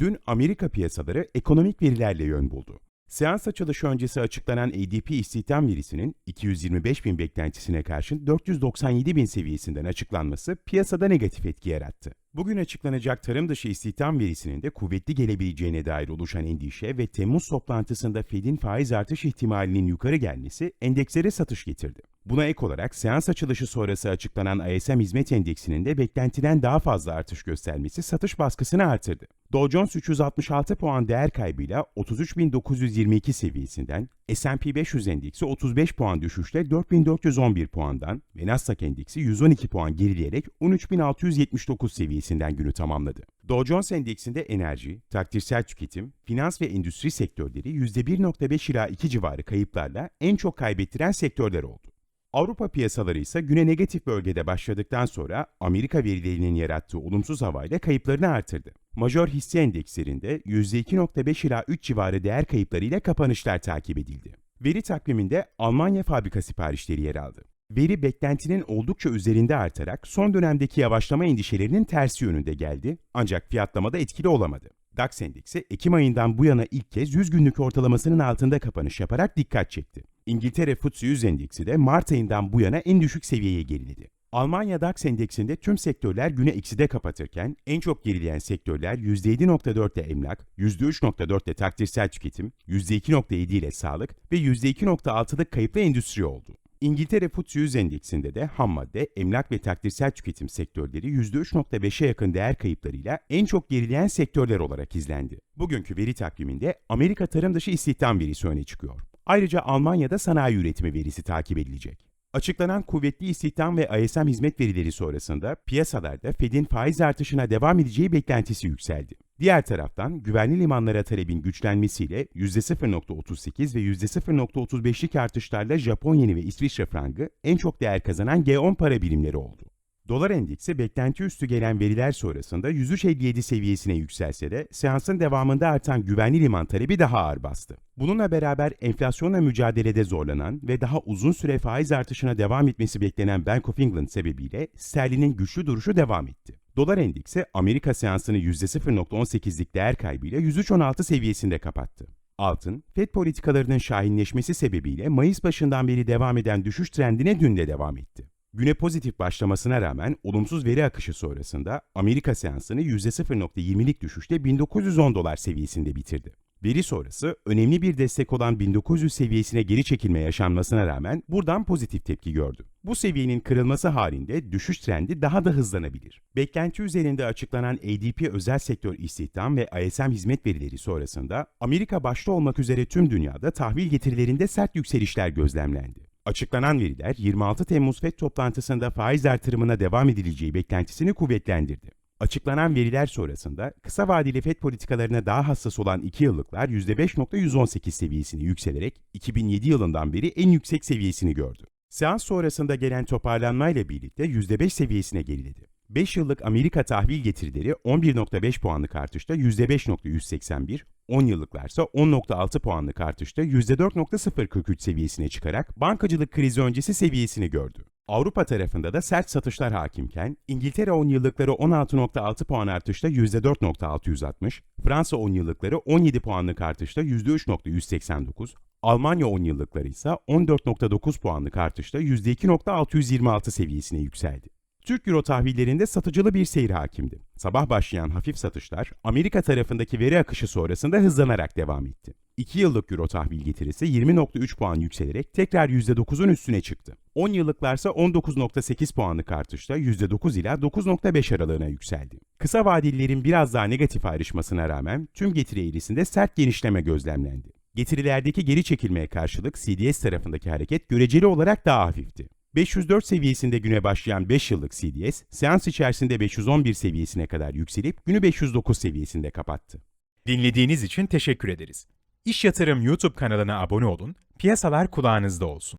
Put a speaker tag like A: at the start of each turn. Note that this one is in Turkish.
A: Dün Amerika piyasaları ekonomik verilerle yön buldu. Seans açılışı öncesi açıklanan ADP istihdam verisinin 225 bin beklentisine karşın 497 bin seviyesinden açıklanması piyasada negatif etki yarattı. Bugün açıklanacak tarım dışı istihdam verisinin de kuvvetli gelebileceğine dair oluşan endişe ve Temmuz toplantısında Fed'in faiz artış ihtimalinin yukarı gelmesi endekslere satış getirdi. Buna ek olarak seans açılışı sonrası açıklanan ISM hizmet endeksinin de beklentiden daha fazla artış göstermesi satış baskısını artırdı. Dow Jones 366 puan değer kaybıyla 33.922 seviyesinden, S&P 500 endeksi 35 puan düşüşle 4411 puandan ve Nasdaq endeksi 112 puan gerileyerek 13.679 seviyesinden günü tamamladı. Dow Jones endeksinde enerji, takdirsel tüketim, finans ve endüstri sektörleri %1.5 ila 2 civarı kayıplarla en çok kaybettiren sektörler oldu. Avrupa piyasaları ise güne negatif bölgede başladıktan sonra Amerika verilerinin yarattığı olumsuz havayla kayıplarını artırdı. Major hisse endekslerinde %2.5 ila 3 civarı değer kayıplarıyla kapanışlar takip edildi. Veri takviminde Almanya fabrika siparişleri yer aldı. Veri beklentinin oldukça üzerinde artarak son dönemdeki yavaşlama endişelerinin tersi yönünde geldi ancak fiyatlamada etkili olamadı. DAX endeksi Ekim ayından bu yana ilk kez 100 günlük ortalamasının altında kapanış yaparak dikkat çekti. İngiltere FTSE 100 endeksi de Mart ayından bu yana en düşük seviyeye geriledi. Almanya DAX endeksinde tüm sektörler güne ekside kapatırken en çok gerileyen sektörler %7.4'te emlak, %3.4'te takdirsel tüketim, %2.7 ile sağlık ve %2.6'da kayıplı endüstri oldu. İngiltere FTSE 100 endeksinde de ham madde, emlak ve takdirsel tüketim sektörleri %3.5'e yakın değer kayıplarıyla en çok gerileyen sektörler olarak izlendi. Bugünkü veri takviminde Amerika tarım dışı istihdam verisi öne çıkıyor. Ayrıca Almanya'da sanayi üretimi verisi takip edilecek. Açıklanan kuvvetli istihdam ve ISM hizmet verileri sonrasında piyasalarda Fed'in faiz artışına devam edeceği beklentisi yükseldi. Diğer taraftan güvenli limanlara talebin güçlenmesiyle %0.38 ve %0.35'lik artışlarla Japon yeni ve İsviçre frangı en çok değer kazanan G10 para birimleri oldu. Dolar endeksi beklenti üstü gelen veriler sonrasında 103.57 seviyesine yükselse de seansın devamında artan güvenli liman talebi daha ağır bastı. Bununla beraber enflasyonla mücadelede zorlanan ve daha uzun süre faiz artışına devam etmesi beklenen Bank of England sebebiyle sterlinin güçlü duruşu devam etti. Dolar endeksi Amerika seansını %0.18'lik değer kaybıyla 103.16 seviyesinde kapattı. Altın, FED politikalarının şahinleşmesi sebebiyle Mayıs başından beri devam eden düşüş trendine dün de devam etti. Güne pozitif başlamasına rağmen olumsuz veri akışı sonrasında Amerika seansını %0.20'lik düşüşle 1910 dolar seviyesinde bitirdi. Veri sonrası önemli bir destek olan 1900 seviyesine geri çekilme yaşanmasına rağmen buradan pozitif tepki gördü. Bu seviyenin kırılması halinde düşüş trendi daha da hızlanabilir. Beklenti üzerinde açıklanan ADP özel sektör istihdam ve ISM hizmet verileri sonrasında Amerika başta olmak üzere tüm dünyada tahvil getirilerinde sert yükselişler gözlemlendi. Açıklanan veriler 26 Temmuz FED toplantısında faiz artırımına devam edileceği beklentisini kuvvetlendirdi. Açıklanan veriler sonrasında kısa vadeli FED politikalarına daha hassas olan 2 yıllıklar %5.118 seviyesini yükselerek 2007 yılından beri en yüksek seviyesini gördü. Seans sonrasında gelen toparlanmayla birlikte %5 seviyesine geriledi. 5 yıllık Amerika tahvil getirileri 11.5 puanlık artışta %5.181, 10 yıllıklarsa 10.6 puanlık artışta %4.043 seviyesine çıkarak bankacılık krizi öncesi seviyesini gördü. Avrupa tarafında da sert satışlar hakimken, İngiltere 10 yıllıkları 16.6 puan artışta %4.660, Fransa 10 yıllıkları 17 puanlık artışta %3.189, Almanya 10 yıllıkları ise 14.9 puanlık artışta %2.626 seviyesine yükseldi. Türk Euro tahvillerinde satıcılı bir seyir hakimdi. Sabah başlayan hafif satışlar Amerika tarafındaki veri akışı sonrasında hızlanarak devam etti. 2 yıllık Euro tahvil getirisi 20.3 puan yükselerek tekrar %9'un üstüne çıktı. 10 yıllıklarsa 19.8 puanlık artışla %9 ila 9.5 aralığına yükseldi. Kısa vadelilerin biraz daha negatif ayrışmasına rağmen tüm getiri eğrisinde sert genişleme gözlemlendi. Getirilerdeki geri çekilmeye karşılık CDS tarafındaki hareket göreceli olarak daha hafifti. 504 seviyesinde güne başlayan 5 yıllık CDS, seans içerisinde 511 seviyesine kadar yükselip günü 509 seviyesinde kapattı.
B: Dinlediğiniz için teşekkür ederiz. İş Yatırım YouTube kanalına abone olun, piyasalar kulağınızda olsun.